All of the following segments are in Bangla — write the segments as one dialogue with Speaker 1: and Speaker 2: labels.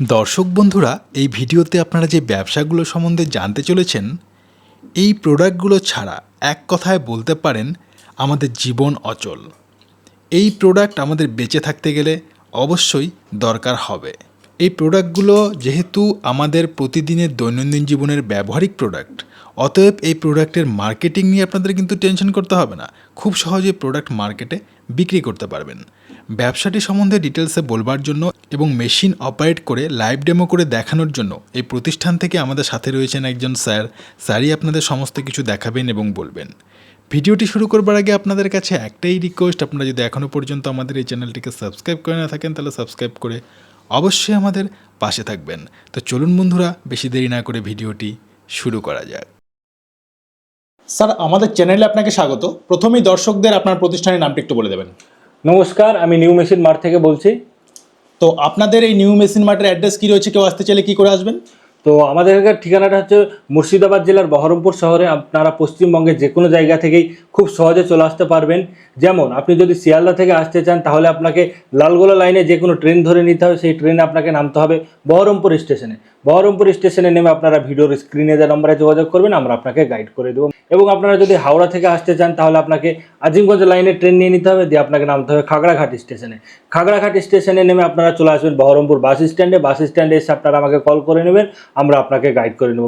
Speaker 1: দর্শক বন্ধুরা, এই ভিডিওতে আপনারা যে ব্যবসাগুলো সম্বন্ধে জানতে চলেছেন, এই প্রোডাক্টগুলো ছাড়া এক কথায় বলতে পারেন আমাদের জীবন অচল। এই প্রোডাক্ট আমাদের বেঁচে থাকতে গেলে অবশ্যই দরকার হবে। এই প্রোডাক্টগুলো যেহেতু আমাদের প্রতিদিনের দৈনন্দিন জীবনের ব্যবহারিক প্রোডাক্ট, অতএব এই প্রোডাক্টের মার্কেটিং নিয়ে আপনাদের কিন্তু টেনশন করতে হবে না। খুব সহজে প্রোডাক্ট মার্কেটে বিক্রি করতে পারবেন। ব্যবসাটি সম্বন্ধে ডিটেলসে বলবার জন্য এবং মেশিন অপারেট করে লাইভ ডেমো করে দেখানোর জন্য এই প্রতিষ্ঠান থেকে আমাদের সাথে রয়েছেন একজন স্যার। স্যারই আপনাদের সমস্ত কিছু দেখাবেন এবং বলবেন। ভিডিওটি শুরু করবার আগে আপনাদের কাছে একটাই রিকোয়েস্ট আপনারা যদি এখনও পর্যন্ত আমাদের এই চ্যানেলটিকে সাবস্ক্রাইব করে না থাকেন, তাহলে সাবস্ক্রাইব করে অবশ্যই আমাদের পাশে থাকবেন। তো চলুন বন্ধুরা, বেশি দেরি না করে ভিডিওটি শুরু করা যাক। স্যার, আমাদের চ্যানেলে আপনাকে স্বাগত। প্রথমেই দর্শকদের আপনার প্রতিষ্ঠানের নামটি একটু বলে দেবেন।
Speaker 2: নমস্কার আমি নিউ মেশিন মার্ট থেকে বলছি।
Speaker 1: তো আপনাদের এই নিউ মেশিন মার্টের অ্যাড্রেস কী রয়েছে? কেউ আসতে চাইলে কী করে আসবেন?
Speaker 2: তো আমাদের এখানকার ঠিকানাটা হচ্ছে মুর্শিদাবাদ জেলার বহরমপুর শহরে। আপনারা পশ্চিমবঙ্গের যে কোনো জায়গা থেকেই খুব সহজে চলে আসতে পারবেন। যেমন আপনি যদি শিয়ালদা থেকে আসতে চান তাহলে আপনাকে লালগোলা লাইনে যে কোনো ট্রেন ধরে নিতে হবে। সেই ট্রেনে আপনাকে নামতে হবে বহরমপুর স্টেশনে। বহরমপুর স্টেশনে নেমে আপনারা ভিডিওর স্ক্রিনে যে নম্বরে যোগাযোগ করবেন আমরা আপনাকে গাইড করে দেবো। এবং আপনারা যদি হাওড়া থেকে আসতে চান তাহলে আপনাকে আজিমগঞ্জ লাইনে ট্রেন নিয়ে নিতে হবে দিয়ে আপনাকে নামতে হবে খাগড়াঘাট স্টেশনে। খাগড়াঘাট স্টেশনে নেমে আপনারা চলে আসবেন বহরমপুর বাস স্ট্যান্ডে বাস স্ট্যান্ডে এসে আপনারা আমাকে কল করে নেবেন আমরা আপনাকে গাইড করে নেব।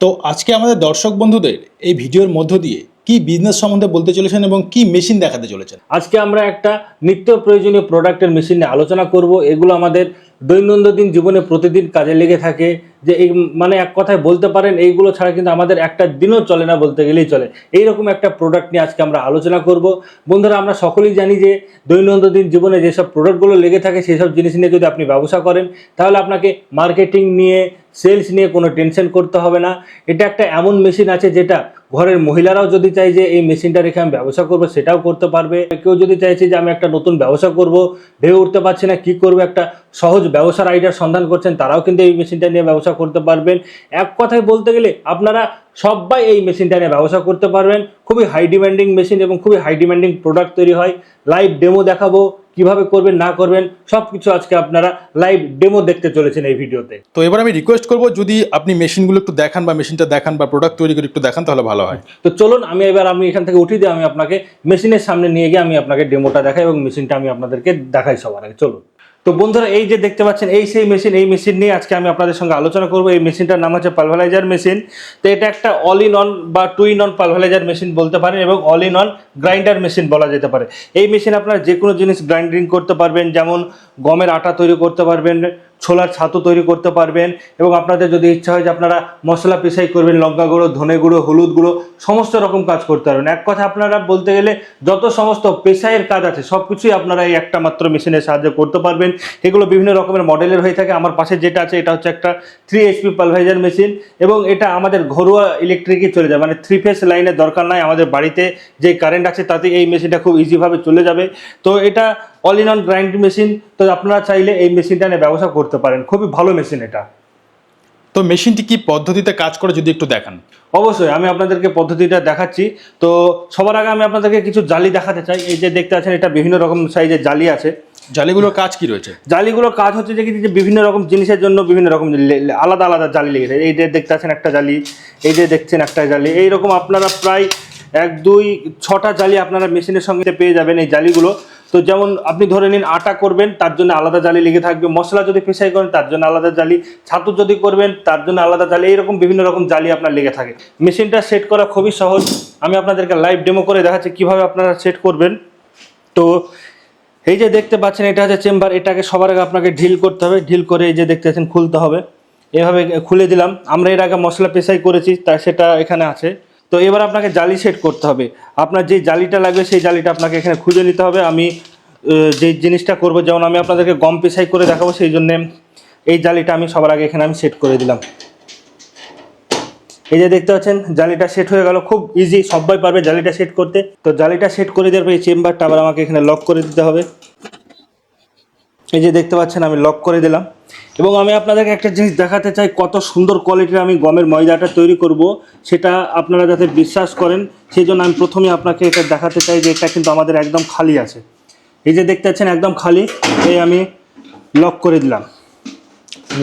Speaker 1: তো আজকে আমাদের দর্শক বন্ধুদের এই ভিডিওর মধ্য দিয়ে কি বিজনেস সম্বন্ধে বলতে চলেছেন এবং কি মেশিন দেখাতে চলেছেন?
Speaker 2: আজকে আমরা একটা নিত্য প্রয়োজনীয় প্রোডাক্টের মেশিন নিয়ে আলোচনা করব। এগুলো আমাদের দৈনন্দিন জীবনে প্রতিদিন কাজে লেগে থাকে যে এই মানে এক কথায় বলতে পারেন, এইগুলো ছাড়া কিন্তু আমাদের একটা দিনও চলে না বলতে গেলেই চলে। এইরকম একটা প্রোডাক্ট নিয়ে আজকে আমরা আলোচনা করব। বন্ধুরা, আমরা সকলেই জানি যে দৈনন্দিন জীবনে যেসব প্রোডাক্টগুলো লেগে থাকে সেই সব জিনিস নিয়ে যদি আপনি ব্যবসা করেন, তাহলে আপনাকে মার্কেটিং নিয়ে সেলস নিয়ে কোনো টেনশন করতে হবে না। এটা একটা এমন মেশিন আছে যেটা ঘরের মহিলারাও যদি চাই যে এই মেশিনটা রেখে আমি ব্যবসা করব, সেটাও করতে পারবে। কেউ যদি চাইছে যে আমি একটা নতুন ব্যবসা করব ভেবে উঠতে পারছি না, কি করব? একটা সহজ ব্যবসার আইডিয়ার সন্ধান করছেন তারাও কিন্তু এই মেশিনটা নিয়ে ব্যবসা করতে পারবেন। এক কথায় বলতে গেলে আপনারা সবাই এই মেশিনটা নিয়ে ব্যবসা করতে পারবেন। খুবই হাই ডিমান্ডিং মেশিন এবং খুবই হাই ডিমান্ডিং প্রোডাক্ট তৈরি হয়। লাইভ ডেমো দেখাবো কীভাবে করবেন না করবেন সব কিছু আজকে আপনারা লাইভ ডেমো দেখতে চলেছেন এই ভিডিওতে।
Speaker 1: তো এবার আমি রিকোয়েস্ট করব যদি আপনি মেশিনগুলো একটু দেখান বা মেশিনটা দেখান বা প্রোডাক্ট তৈরি করে একটু দেখান তাহলে ভালো হয়।
Speaker 2: তো চলুন আমি এবার আমি এখান থেকে উঠিয়ে দিয়ে আমি আপনাকে মেশিনের সামনে নিয়ে গিয়ে আমি আপনাকে ডেমোটা দেখাই এবং মেশিনটা আমি আপনাদেরকে দেখাই সবার আগে। চলুন। তো বন্ধুরা, এই যে দেখতে পাচ্ছেন, এই সেই মেশিন এই মেশিন নিয়ে আজকে আমি আপনাদের সঙ্গে আলোচনা করব। এই মেশিনটার নাম হচ্ছে পালভালাইজার মেশিন তো এটা একটা অল ইন অন বা two in one pulverizer machine বলতে পারেন এবং all in one grinder machine বলা যেতে পারে। এই মেশিন আপনারা যে কোনো জিনিস গ্রাইন্ডিং করতে পারবেন, যেমন গমের আটা তৈরি করতে পারবেন ছোলার ছাতু তৈরি করতে পারবেন এবং আপনাদের যদি ইচ্ছা হয় যে আপনারা মশলা পিসাই করবেন, লঙ্কা গুঁড়ো, ধনে গুঁড়ো, হলুদ গুঁড়ো, সমস্ত রকম কাজ করতে পারবেন। এক কথা আপনারা বলতে গেলে যত সমস্ত পেশায়ের কাজ আছে সব কিছুই আপনারা এই একটা মাত্র মেশিনের সাহায্যে করতে পারবেন। এগুলো বিভিন্ন রকমের মডেলের হয়ে থাকে। আমার পাশে যেটা আছে, এটা হচ্ছে একটা থ্রি এইচপি পালভাইজার মেশিন এবং এটা আমাদের ঘরোয়া ইলেকট্রিকই চলে যায়। মানে থ্রি ফেস লাইনের দরকার নাই। আমাদের বাড়িতে যে কারেন্ট আছে, তাতে এই মেশিনটা খুব ইজিভাবে চলে যাবে। তো এটা all in one grind machine তো আপনারা চাইলে এই মেশিনটা নিয়ে ব্যবসা করতে পারেন। খুবই ভালো মেশিন এটা।
Speaker 1: তো মেশিনটি কি পদ্ধতিতে কাজ করে যদি একটু দেখান?
Speaker 2: অবশ্যই আমি আপনাদেরকে পদ্ধতিটা দেখাচ্ছি। তো সবার আগে আমি আপনাদেরকে কিছু জালি দেখাতে চাই। এই যে দেখতে আছেন এটা বিভিন্ন রকম সাইজের জালি আছে।
Speaker 1: জালিগুলোর কাজ কি রয়েছে?
Speaker 2: জালিগুলোর কাজ হচ্ছে যে যে বিভিন্ন রকম জিনিসের জন্য বিভিন্ন রকম আলাদা আলাদা জালি লেগেছে এই যে দেখতে আছেন একটা জালি এই যে দেখছেন একটা জালি। এইরকম আপনারা প্রায় এক দুই ছটা জালি আপনারা মেশিনের সঙ্গে পেয়ে যাবেন এই জালিগুলো। তো যেমন আপনি ধরে নিন আটা করবেন, তার জন্য আলাদা জালি লেগে থাকবে। মশলা যদি পেশাই করেন, তার জন্য আলাদা জালি। ছাতু যদি করবেন, তার জন্য আলাদা জালি। এইরকম বিভিন্ন রকম জালি আপনার লেগে থাকে। মেশিনটা সেট করা খুবই সহজ। আমি আপনাদেরকে লাইভ ডেমো করে দেখাচ্ছি কীভাবে আপনারা সেট করবেন। তো এই যে দেখতে পাচ্ছেন, এটা হচ্ছে চেম্বার। এটাকে সবার আগে আপনাকে ঢিল করতে হবে। ঢিল করে এই যে দেখতে পাচ্ছেন, খুলতে হবে। এভাবে খুলে দিলাম। আমরা এর আগে মশলা পেশাই করেছি তাই সেটা এখানে আছে। তো এবার আপনাকে জালি সেট করতে হবে। আপনার যে জালিটা লাগবে সেই জালিটা আপনাকে এখানে খুঁজে নিতে হবে। আমি যে জিনিসটা করব, যেমন আমি আপনাদেরকে গম পেশাই করে দেখাবো, সেই জন্যে এই জালিটা আমি সবার আগে এখানে আমি সেট করে দিলাম। এই যে দেখতে পাচ্ছেন, জালিটা সেট হয়ে গেল। খুব ইজি সবাই পারবে জালিটা সেট করতে। তো জালিটা সেট করে দেওয়ার পর এই চেম্বারটা আবার আমাকে এখানে লক করে দিতে হবে। এই যে দেখতে পাচ্ছেন, আমি লক করে দিলাম। এবং আমি আপনাদেরকে একটা জিনিস দেখাতে চাই কত সুন্দর কোয়ালিটির আমি গমের ময়দাটা তৈরি করব সেটা আপনারা যাতে বিশ্বাস করেন সেই জন্য আমি প্রথমে আপনাকে এটা দেখাতে চাই যে এটা কিন্তু আমাদের একদম খালি আছে। এই যে দেখতে পাচ্ছেন একদম খালি এই আমি লক করে দিলাম।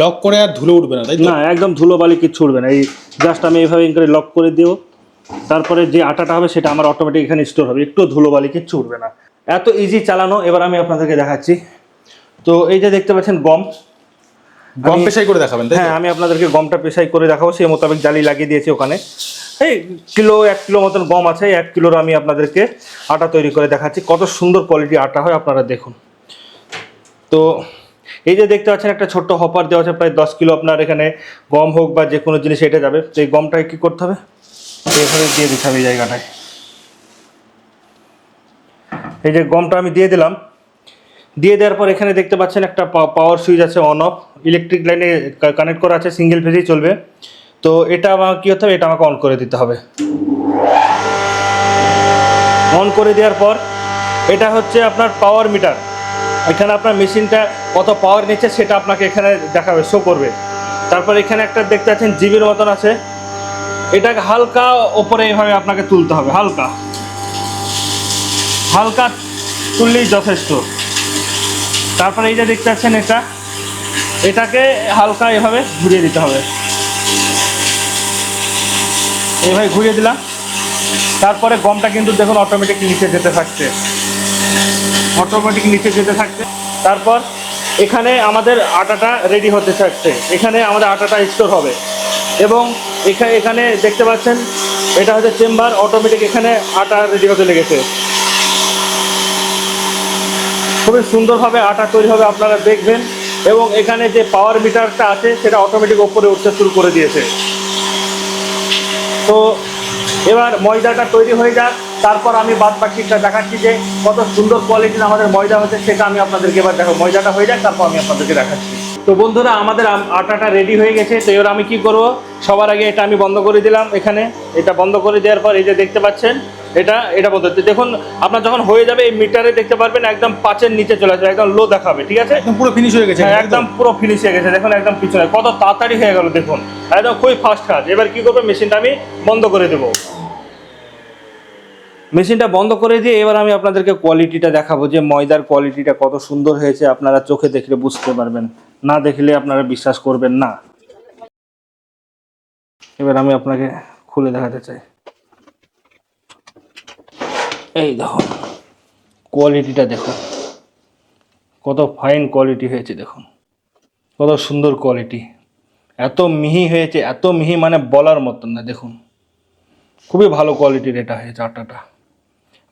Speaker 1: লক করে আর ধুলো উঠবে না তাই
Speaker 2: না একদম ধুলো বালি কিচ্ছু উঠবে না এই জাস্ট আমি এইভাবে করে লক করে দিও। তারপরে যে আটাটা হবে সেটা আমার অটোমেটিক এখানে স্টোর হবে একটু ধুলো বালি কিচ্ছু উঠবে না। এত ইজি চালানো এবার আমি আপনাদেরকে দেখাচ্ছি। তো এই যে দেখতে পাচ্ছেন গম।
Speaker 1: গম পেশাই করে দেখাবেন
Speaker 2: হ্যাঁ আমি আপনাদেরকে গমটা পেশাই করে দেখাবো সেই মোতাবেক জালি লাগিয়ে দিয়েছি ওখানে। এই কিলো এক কিলো মতন গম আছে এক কিলোর আমি আপনাদেরকে আটা তৈরি করে দেখাচ্ছি কত সুন্দর কোয়ালিটি আটা হয় আপনারা দেখুন। তো এই যে দেখতে পাচ্ছেন একটা ছোট্ট হপার দেওয়া আছে প্রায় দশ কিলো আপনার এখানে গম হোক বা যে কোনো জিনিস এটা যাবে। তো এই গমটাকে কী করতে হবে? এইভাবে দিয়ে দিতে হবে এই জায়গাটায়। এই যে গমটা আমি দিয়ে দিলাম দিয়ে দেওয়ার পর এখানে দেখতে পাচ্ছেন একটা পাওয়ার সুইচ আছে অন অফ ইলেকট্রিক লাইনে কানেক্ট করা আছে সিঙ্গেল ফেজেই চলবে। তো এটা আমার কী হতে হবে? এটা আমাকে অন করে দিতে হবে। অন করে দেওয়ার পর এটা হচ্ছে আপনার পাওয়ার মিটার এখানে আপনার মেশিনটা কত পাওয়ার নিচ্ছে সেটা আপনাকে এখানে দেখাবে শো করবে। তারপর এখানে একটা দেখতে পাচ্ছেন জিবির মতন আছে। এটাকে হালকা ওপরে এভাবে আপনাকে তুলতে হবে, হালকা। হালকা তুললেই যথেষ্ট। তারপরে এই যে দেখতে পাচ্ছেন এটা, এটাকে হালকা এভাবে ঘুরিয়ে দিতে হবে। এইভাবে ঘুরিয়ে দিলাম। তারপরে গমটা কিন্তু দেখুন অটোমেটিক নিচে যেতে থাকছে। অটোমেটিক নিচে যেতে থাকছে। তারপর এখানে আমাদের আটাটা রেডি হতে থাকছে। এখানে আমাদের আটাটা স্টোর হবে। এবং এখানে এখানে দেখতে পাচ্ছেন, এটা হচ্ছে চেম্বার অটোমেটিক এখানে আটা রেডি হতে লেগেছে। খুবই সুন্দরভাবে আটা তৈরি হবে আপনারা দেখবেন এবং এখানে যে পাওয়ার মিটারটা আছে, সেটা অটোমেটিক ওপরে উঠতে শুরু করে দিয়েছে। তো এবার ময়দাটা তৈরি হয়ে যাক। তারপর আমি বাদ বাকিটা দেখাচ্ছি যে কত সুন্দর কোয়ালিটির আমাদের ময়দা হচ্ছে সেটা আমি আপনাদেরকে এবার দেখো ময়দাটা হয়ে যাক, তারপর আমি আপনাদেরকে দেখাচ্ছি। তো বন্ধুরা, আমাদের আটাটা রেডি হয়ে গেছে। তো এবার আমি কি করব? সবার আগে এটা আমি বন্ধ করে দিলাম এখানে। এটা বন্ধ করে দেওয়ার পর এই যে দেখতে পাচ্ছেন এটা এটা বন্ধ দেখুন আপনার যখন হয়ে যাবে এই মিটারে দেখতে পারবেন একদম পাঁচের নিচে চলে আসবে একদম লো দেখাবে ঠিক আছে?
Speaker 1: একদম পুরো ফিনিশ হয়ে গেছে
Speaker 2: হ্যাঁ, একদম পুরো ফিনিশ হয়ে গেছে দেখুন একদম পিছনে। কত তাড়াতাড়ি হয়ে গেল দেখুন। একদম খুবই ফাস্ট কাজ। এবার কি করবে মেশিনটা আমি বন্ধ করে দেবো। মেশিনটা বন্ধ করে দিয়ে এবার আমি আপনাদেরকে কোয়ালিটিটা দেখাবো যে ময়দার কোয়ালিটিটা কত সুন্দর হয়েছে আপনারা চোখে দেখলে বুঝতে পারবেন। না দেখলে আপনারা বিশ্বাস করবেন না। এবার আমি আপনাকে খুলে দেখাতে চাই। এই দেখো। কোয়ালিটিটা দেখুন কত ফাইন কোয়ালিটি হয়েছে দেখুন। কত সুন্দর কোয়ালিটি এত মিহি হয়েছে এত মিহি মানে বলার মতন না দেখুন। খুবই ভালো কোয়ালিটির এটা হয়েছে আটাটা।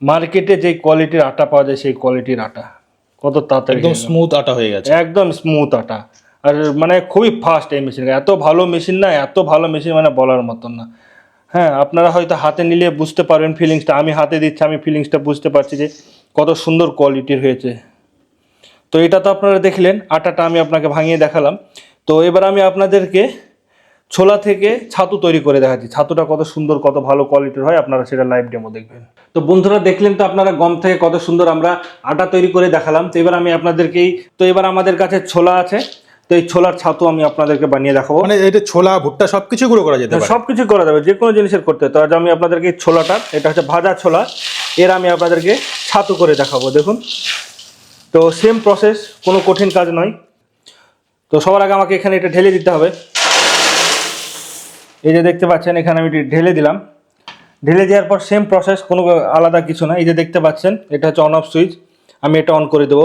Speaker 2: মার্কেটে যে কোয়ালিটির আটা পাওয়া যায় সেই কোয়ালিটির আটা। কত তাড়াতাড়ি
Speaker 1: একদম স্মুথ আটা হয়ে গেছে।
Speaker 2: একদম স্মুথ আটা। আর মানে খুবই ফাস্ট এই মেশিন এত ভালো মেশিন না এত ভালো মেশিন মানে বলার মতন না। হ্যাঁ আপনারা হয়তো হাতে নিলে বুঝতে পারবেন ফিলিংসটা আমি হাতে দিচ্ছি, আমি ফিলিংসটা বুঝতে পারছি যে কত সুন্দর কোয়ালিটির হয়েছে। তো এটা তো আপনারা দেখলেন, আটাটা আমি আপনাকে ভাঙিয়ে দেখালাম। তো এবার আমি আপনাদেরকে ছোলা থেকে ছাতু তৈরি করে দেখাচ্ছি। ছাতুটা কত সুন্দর, কত ভালো কোয়ালিটির হয়, আপনারা সেটা লাইভ ডেমো দেখবেন। তো বন্ধুরা, দেখলেন তো আপনারা গম থেকে কত সুন্দর আমরা আটা তৈরি করে দেখালাম। তো এবার আমি আপনাদেরকেই তো এবার আমাদের কাছে ছোলা আছে। তো এই ছোলার ছাতু আমি আপনাদেরকে বানিয়ে দেখাবো।
Speaker 1: মানে এটা ছোলা ভুট্টা সবকিছু গুঁড়ো করা যেতে পারে।
Speaker 2: সব কিছু করা যাবে যে কোনো জিনিসের করতে তো আজ আমি আপনাদেরকে এই ছোলাটা এটা হচ্ছে ভাজা ছোলা এর আমি আপনাদেরকে ছাতু করে দেখাবো দেখুন। তো সেম প্রসেস কোনো কঠিন কাজ নয়। তো সবার আগে আমাকে এখানে এটা ঢেলে দিতে হবে। এই যে দেখতে পাচ্ছেন এখানে আমি এটি ঢেলে দিলাম। ঢেলে দেওয়ার পর সেম প্রসেস কোনো আলাদা কিছু না এই যে দেখতে পাচ্ছেন এটা হচ্ছে অন অফ সুইচ আমি এটা অন করে দেবো।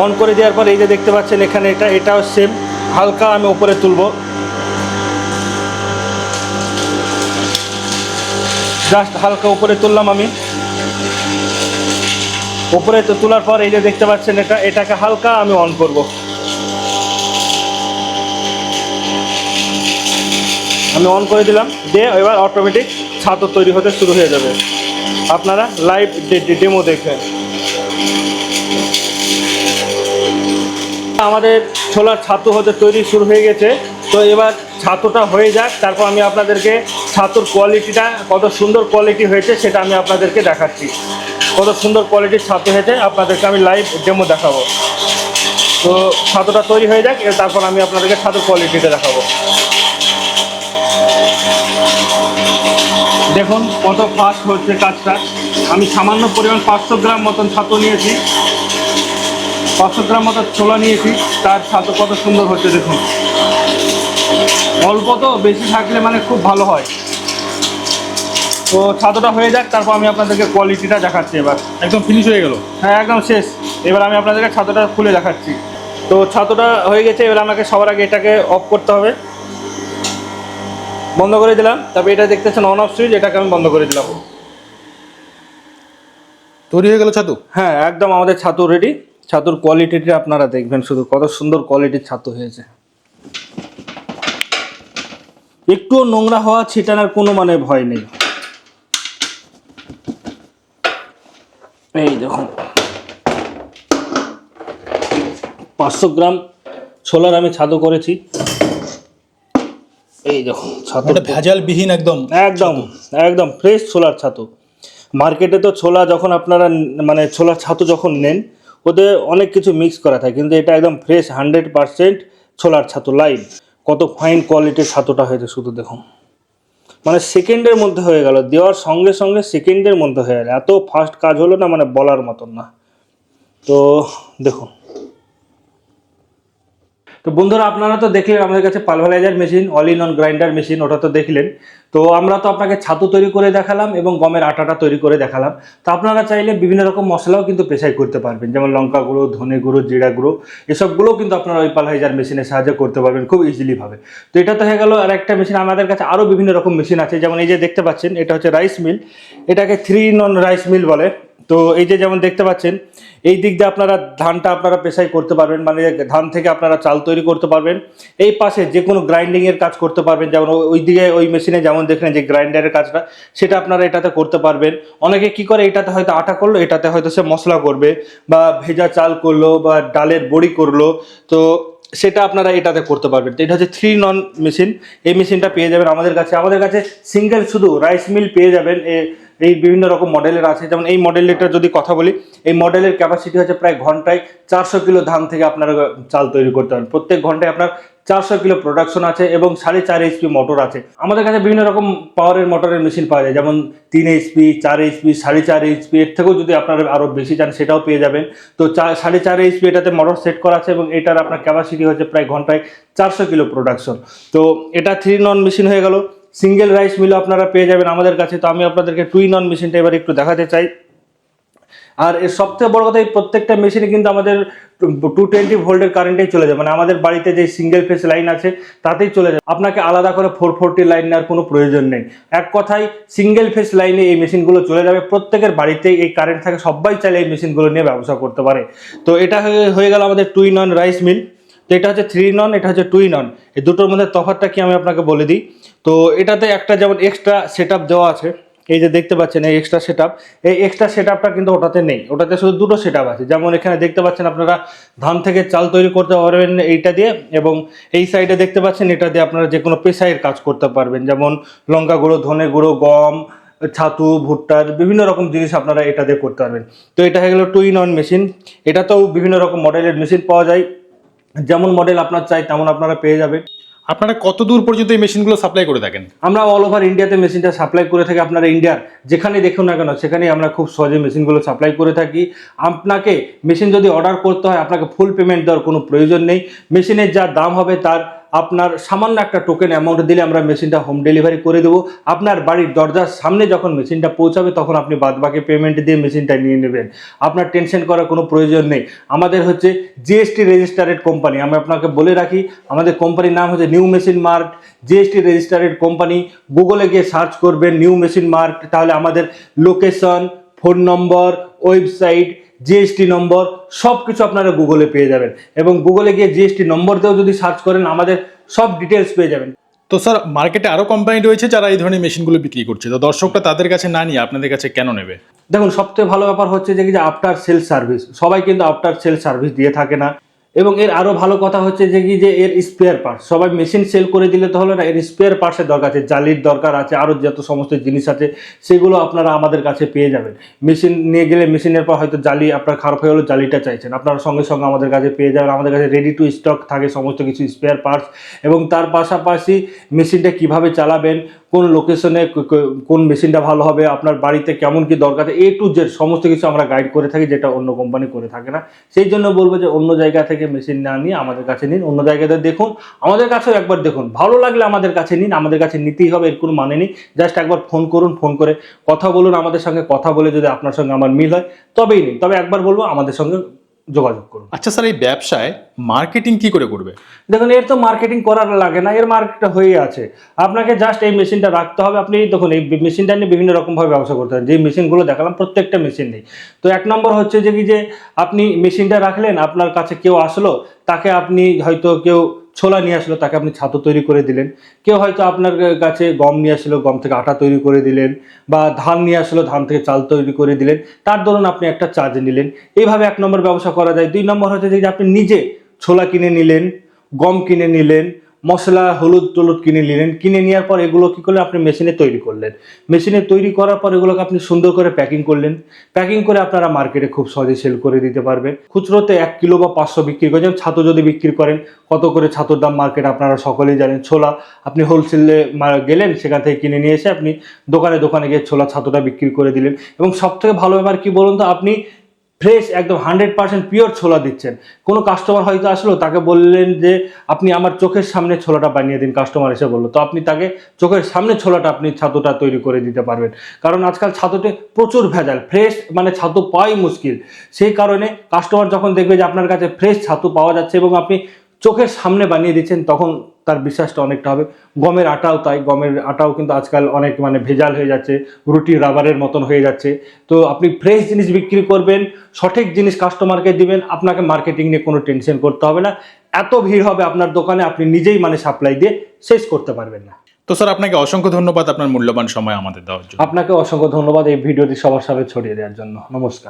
Speaker 2: অন করে দেওয়ার পর এই যে দেখতে পাচ্ছেন এখানে এটা, এটাও সেম হালকা আমি উপরে তুলবো। জাস্ট হালকা উপরে তুললাম আমি। উপরে তো তোলার পর এই যে দেখতে পাচ্ছেন এটা, এটাকে হালকা আমি অন করব। আমি অন করে দিলাম। দিয়ে এবার অটোমেটিক ছাতর তৈরি হতে শুরু হয়ে যাবে। আপনারা লাইভ ডেমো দেখবেন। আমাদের ছোলার ছাতু হতে তৈরি শুরু হয়ে গেছে। তো এবার ছাতুটা হয়ে যাক, তারপর আমি আপনাদেরকে ছাতুর কোয়ালিটিটা কত সুন্দর কোয়ালিটি হয়েছে সেটা আমি আপনাদেরকে দেখাচ্ছি। কত সুন্দর কোয়ালিটির ছাতু হয়েছে, আপনাদেরকে আমি লাইভ ডেমো দেখাবো। তো ছাতুটা তৈরি হয়ে যাক তারপর আমি আপনাদেরকে ছাতুর কোয়ালিটিটা দেখাবো। দেখুন কত ফাস্ট হচ্ছে কাজটা। আমি সামান্য পরিমাণ পাঁচশো গ্রাম মতন ছাতু নিয়েছি। পাঁচশো গ্রাম মতো ছোলা নিয়েছি তার ছাতু কত সুন্দর হচ্ছে দেখুন। অল্প তো বেশি থাকলে মানে খুব ভালো হয়। তো ছাতুটা হয়ে যাক তারপর আমি আপনাদেরকে কোয়ালিটিটা দেখাচ্ছি এবার।
Speaker 1: একদম ফিনিশ হয়ে গেল?
Speaker 2: হ্যাঁ একদম শেষ। এবার আমি আপনাদেরকে ছাতুটা খুলে দেখাচ্ছি। তো ছাতুটা হয়ে গেছে এবার আমাকে সবার আগে এটাকে অফ করতে হবে। বন্ধ করে দিলাম তারপর এটা দেখতেছেন অন অফ সুইচ এটাকে আমি বন্ধ করে দিলাম।
Speaker 1: তৈরি হয়ে গেল ছাতু?
Speaker 2: হ্যাঁ একদম আমাদের ছাতু রেডি ছাতুর কোয়ালিটিটা আপনারা দেখবেন শুধু কত সুন্দর কোয়ালিটির ছাতু হয়েছে। একটুও নোংরা হওয়া ছিটানোর কোনো মানে ভয় নেই। এই দেখুন। পাঁচশো গ্রাম ছোলার আমি ছাতু করেছি। এই দেখুন ছাতু
Speaker 1: এটা ভেজালবিহীন একদম।
Speaker 2: একদম একদম ফ্রেশ ছোলার ছাতু। মার্কেটে তো ছোলা যখন আপনারা মানে ছোলার ছাতু যখন নেন ওতে অনেক কিছু মিক্স করা থাকে, কিন্তু এটা একদম ফ্রেশ হান্ড্রেড পারসেন্ট ছোলার ছাতু লাইভ কত ফাইন কোয়ালিটির ছাতুটা হয়েছে শুধু দেখুন। মানে সেকেন্ডের মধ্যে হয়ে গেল, দেওয়ার সঙ্গে সঙ্গে সেকেন্ডের মধ্যে হয়ে গেল। এত ফাস্ট কাজ হলো না মানে বলার মতন না। তো দেখুন। তো বন্ধুরা, আপনারা তো দেখলেন আমাদের কাছে pulverizer machine all in one grinder machine, ওটা তো দেখলেন। তো আমরা তো আপনাকে ছাতু তৈরি করে দেখালাম এবং গমের আটাটা তৈরি করে দেখালাম। তো আপনারা চাইলে বিভিন্ন রকম মশলাও কিন্তু পেশাই করতে পারবেন, যেমন লঙ্কা গুঁড়ো, ধনে গুঁড়ো, জিরা গুঁড়ো এসবগুলোও কিন্তু আপনারা ওই পালভাইজার মেশিনের সাহায্যে করতে পারবেন খুব ইজিলিভাবে তো এটা তো হয়ে গেল আর একটা মেশিন, আমাদের কাছে আরও বিভিন্ন রকম মেশিন আছে। যেমন এই যে দেখতে পাচ্ছেন, এটা হচ্ছে রাইস মিল এটাকে থ্রি নন রাইস মিল বলে। তো এই যে যেমন দেখতে পাচ্ছেন, এই দিক দিয়ে আপনারা ধানটা আপনারা পেশাই করতে পারবেন মানে ধান থেকে আপনারা চাল তৈরি করতে পারবেন। এই পাশে যে কোনো গ্রাইন্ডিংয়ের কাজ করতে পারবেন, যেমন ওই দিকে ওই মেশিনে যেমন দেখলেন যে গ্রাইন্ডারের কাজটা, সেটা আপনারা এটাতে করতে পারবেন। অনেকে কি করে, এটাতে হয়তো আটা করল, এটাতে হয়তো সে মশলা করবে, বা ভেজা চাল করল, বা ডালের বড়ি করল, তো সেটা আপনারা এটাতে করতে পারবেন। তো এটা হচ্ছে থ্রি নন মেশিন এই মেশিনটা পেয়ে যাবেন আমাদের কাছে। আমাদের কাছে সিঙ্গেল শুধু রাইস মিল পেয়ে যাবেন, এ- এই বিভিন্ন রকম মডেলের আছে। যেমন এই মডেলটা যদি কথা বলি, এই মডেলের ক্যাপাসিটি হচ্ছে প্রায় ঘন্টায় চারশো কিলো ধান থেকে আপনারা চাল তৈরি করতে পারেন প্রত্যেক ঘন্টায় আপনার চারশো কিলো প্রোডাকশন আছে এবং সাড়ে চার এইচপি মোটর আছে। আমাদের কাছে বিভিন্ন রকম পাওয়ারের মোটরের মেশিন পাওয়া যায়। যেমন তিন এইচপি চার এইচপি সাড়ে চার এইচপি এর থেকেও যদি আপনারা আরও বেশি চান সেটাও পেয়ে যাবেন। তো সাড়ে চার এইচপি এটাতে মোটর সেট করা আছে এবং এটার আপনার ক্যাপাসিটি হচ্ছে প্রায় ঘন্টায় চারশো কিলো প্রোডাকশন তো এটা থ্রি নন মেশিন হয়ে গেল। সিঙ্গেল রাইস মিলও আপনারা পেয়ে যাবেন আমাদের কাছে। তো আমি আপনাদেরকে টুই নন মেশিনটা এবার একটু দেখাতে চাই। আর এর সবথেকে বড় কথা, এই প্রত্যেকটা মেশিনে কিন্তু আমাদের টু টোয়েন্টি ভোল্টের কারেন্টেই চলে যায়। মানে আমাদের বাড়িতে যে সিঙ্গেল ফেস লাইন আছে, তাতেই চলে যায়। আপনাকে আলাদা করে ফোর ফোরটি লাইন নেওয়ার কোনো প্রয়োজন নেই। এক কথায় সিঙ্গেল ফেস লাইনে এই মেশিনগুলো চলে যাবে। প্রত্যেকের বাড়িতেই এই কারেন্ট থাকে। সবাই চাইলে এই মেশিনগুলো নিয়ে ব্যবসা করতে পারে। তো এটা হয়ে- গেল আমাদের টুই নন রাইস মিল তো এটা হচ্ছে থ্রি নন এটা হচ্ছে টুই নন এই দুটোর মধ্যে তফাৎটা কি আমি আপনাকে বলে দিই? তো এটাতে একটা যেমন এক্সট্রা সেট দেওয়া আছে, এই যে দেখতে পাচ্ছেন এই এক্সট্রা সেট এই এক্সট্রা সেট কিন্তু ওটাতে নেই। ওটাতে শুধু দুটো সেট আছে। যেমন এখানে দেখতে পাচ্ছেন আপনারা ধান থেকে চাল তৈরি করতে পারবেন এইটা দিয়ে এবং এই সাইডে দেখতে পাচ্ছেন এটা দিয়ে আপনারা যে কোনো পেশাইয়ের কাজ করতে পারবেন। যেমন লঙ্কা গুঁড়ো, ধনে গুঁড়ো, গম, ছাতু ভুট্টার বিভিন্ন রকম জিনিস আপনারা এটা দিয়ে করতে পারবেন। তো এটা হয়ে গেলো টু ইন ওয়ান মেশিন এটাতেও বিভিন্ন রকম মডেলের মেশিন পাওয়া যায়। যেমন মডেল আপনার চাই তেমন আপনারা পেয়ে যাবেন।
Speaker 1: আপনারা কত দূর পর্যন্ত এই মেশিনগুলো সাপ্লাই করে থাকেন?
Speaker 2: আমরা অল ওভার ইন্ডিয়াতে মেশিনটা সাপ্লাই করে থাকি। আপনারা ইন্ডিয়ার যেখানে দেখুন না কেন সেখানেই আমরা খুব সহজে মেশিনগুলো সাপ্লাই করে থাকি। আপনাকে মেশিন যদি অর্ডার করতে হয় আপনাকে ফুল পেমেন্ট দেওয়ার কোনো প্রয়োজন নেই। মেশিনের যা দাম হবে তার আপনার সামান্য একটা টোকেন অ্যামাউন্ট দিলে আমরা মেশিনটা হোম ডেলিভারি করে দেবো। আপনার বাড়ির দরজার সামনে যখন মেশিনটা পৌঁছাবে, তখন আপনি বাদবাকি পেমেন্ট দিয়ে মেশিনটা নিয়ে নেবেন। আপনার টেনশন করার কোনো প্রয়োজন নেই। আমাদের হচ্ছে জিএসটি রেজিস্টারেড কোম্পানি আমি আপনাকে বলে রাখি, আমাদের কোম্পানির নাম হচ্ছে new machine mart GST registered company গুগলে গিয়ে সার্চ করবেন নিউ মেশিন মার্ট তাহলে আমাদের location phone number website GST number সব কিছু আপনারা গুগলে পেয়ে যাবেন। এবং গুগলে গিয়ে জিএসটি নম্বর দিয়েও যদি সার্চ করেন আমাদের সব ডিটেলস পেয়ে যাবেন।
Speaker 1: তো স্যার মার্কেটে আরও কোম্পানি রয়েছে যারা এই ধরনের মেশিনগুলো বিক্রি করছে। তো দর্শকরা তাদের কাছে না নিয়ে আপনাদের কাছে কেন নেবে?
Speaker 2: দেখুন সবথেকে ভালো ব্যাপার হচ্ছে যে কি যে আফটার সেল সার্ভিস সবাই কিন্তু আফটার সেল সার্ভিস দিয়ে থাকে না। এবং এর আরও ভালো কথা হচ্ছে যে কি যে এর স্পেয়ার পার্টস সবাই মেশিন সেল করে দিলে তো হলো না, এর স্পেয়ার পার্টসের দরকার আছে, জালির দরকার আছে আরও যত সমস্ত জিনিস আছে, সেগুলো আপনারা আমাদের কাছে পেয়ে যাবেন। মেশিন নিয়ে গেলে মেশিনের পর হয়তো জালি আপনার খারাপ হয়ে গেলো জালিটা চাইছেন, আপনারা সঙ্গে সঙ্গে আমাদের কাছে পেয়ে যাবেন, আমাদের কাছে রেডি টু স্টক থাকে সমস্ত কিছু স্পেয়ার পার্টস এবং তার পাশাপাশি মেশিনটা কীভাবে চালাবেন কোন লোকেশনে কোন মেশিনটা ভালো হবে, আপনার বাড়িতে কেমন কি দরকার এ টু জেড সমস্ত কিছু আমরা গাইড করে থাকি, যেটা অন্য কোম্পানি করে থাকে না। সেই জন্য বলব যে অন্য জায়গা থেকে মেশিন না নিয়ে আমাদের কাছে নিন, অন্য জায়গাতে দেখুন, আমাদের কাছেও একবার দেখুন। ভালো লাগলে আমাদের কাছে নিন, আমাদের কাছে নিতেই হবে, এর কোনো মানে নেই। জাস্ট একবার ফোন করুন ফোন করে কথা বলুন, আমাদের সঙ্গে কথা বলে যদি আপনার সঙ্গে আমার মিল হয়, তবেই নিন। তবে একবার বলব, আমাদের সঙ্গে যোগাযোগ করুন।
Speaker 1: আচ্ছা স্যার, এই ব্যবসায় মার্কেটিং কি করে করবে?
Speaker 2: দেখুন, এর তো মার্কেটিং করার লাগে না, এর মার্কেটটা হয়ে আছে। আপনাকে জাস্ট এই মেশিনটা রাখতে হবে, আপনি দেখুন, এই মেশিনটা নিয়ে বিভিন্ন রকমভাবে ব্যবসা করতে পারেন যে মেশিনগুলো দেখালাম, প্রত্যেকটা মেশিন নেই। তো এক নম্বর হচ্ছে যে কি যে, আপনি মেশিনটা রাখলেন, আপনার কাছে কেউ আসলো, তাকে আপনি হয়তো কেউ ছোলা নিয়ে আসলো, তাকে আপনি ছাতু তৈরি করে দিলেন। কেউ হয়তো আপনার কাছে গম নিয়ে আসলো, গম থেকে আটা তৈরি করে দিলেন, বা ধান নিয়ে আসলো, ধান থেকে চাল তৈরি করে দিলেন। তার ধরুন আপনি একটা চার্জ নিলেন। এইভাবে এক নম্বর ব্যবসা করা যায়। দুই নম্বর হচ্ছে যে আপনি নিজে ছোলা কিনে নিলেন, গম কিনে নিলেন, মশলা, হলুদ টলুদ কিনে নিলেন, কিনে নেওয়ার পর এগুলো কী করলেন? আপনি মেশিনে তৈরি করলেন। মেশিনে তৈরি করার পর এগুলোকে আপনি সুন্দর করে প্যাকিং করলেন। প্যাকিং করে আপনারা মার্কেটে খুব সহজে সেল করে দিতে পারবেন। খুচরোতে এক কিলো বা পাঁচশো বিক্রি করে যেমন ছাতু যদি বিক্রি করেন, কত করে ছাতুর দাম মার্কেট আপনারা সকলেই জানেন। ছোলা, আপনি হোলসেলে গেলেন, সেখান থেকে কিনে নিয়ে এসে আপনি দোকানে দোকানে গিয়ে ছোলা, ছাতুটা বিক্রি করে দিলেন। এবং সব থেকে ভালো ব্যাপার কী বলুন তো? আপনি ফ্রেশ, একদম হান্ড্রেড পার্সেন্ট পিওর ছোলা দিচ্ছেন। কোনো কাস্টমার হয়তো আসলো, তাকে বললেন যে, আপনি আমার চোখের সামনে ছোলাটা বানিয়ে দিন। কাস্টমার এসে বলল। তো আপনি তাকে চোখের সামনে ছোলাটা আপনি ছাতুটা তৈরি করে দিতে পারবেন। কারণ আজকাল ছাতুতে প্রচুর ভেজাল, ফ্রেশ মানে ছাতু পাওয়াই মুশকিল। সেই কারণে কাস্টমার যখন দেখবে যে আপনার কাছে ফ্রেশ ছাতু পাওয়া যাচ্ছে এবং আপনি চোখের সামনে বানিয়ে দিচ্ছেন, তখন তার বিশ্বাসটা অনেকটা হবে। গমের আটাও তাই গমের আটাও কিন্তু আজকাল অনেক মানে ভেজাল হয়ে যাচ্ছে রুটি রাবারের মতন হয়ে যাচ্ছে। তো আপনি ফ্রেশ জিনিস বিক্রি করবেন সঠিক জিনিস কাস্টমারকে দিবেন আপনাকে মার্কেটিং নিয়ে কোনো টেনশন করতে হবে না। এত ভিড় হবে আপনার দোকানে আপনি নিজেই মানে সাপ্লাই দিয়ে শেষ করতে পারবেন না।
Speaker 1: তো স্যার আপনাকে অসংখ্য ধন্যবাদ আপনার মূল্যবান সময় আমাদের দেওয়ার জন্য।
Speaker 2: আপনাকে অসংখ্য ধন্যবাদ এই ভিডিওটি সবার সাথে ছড়িয়ে দেওয়ার জন্য। নমস্কার।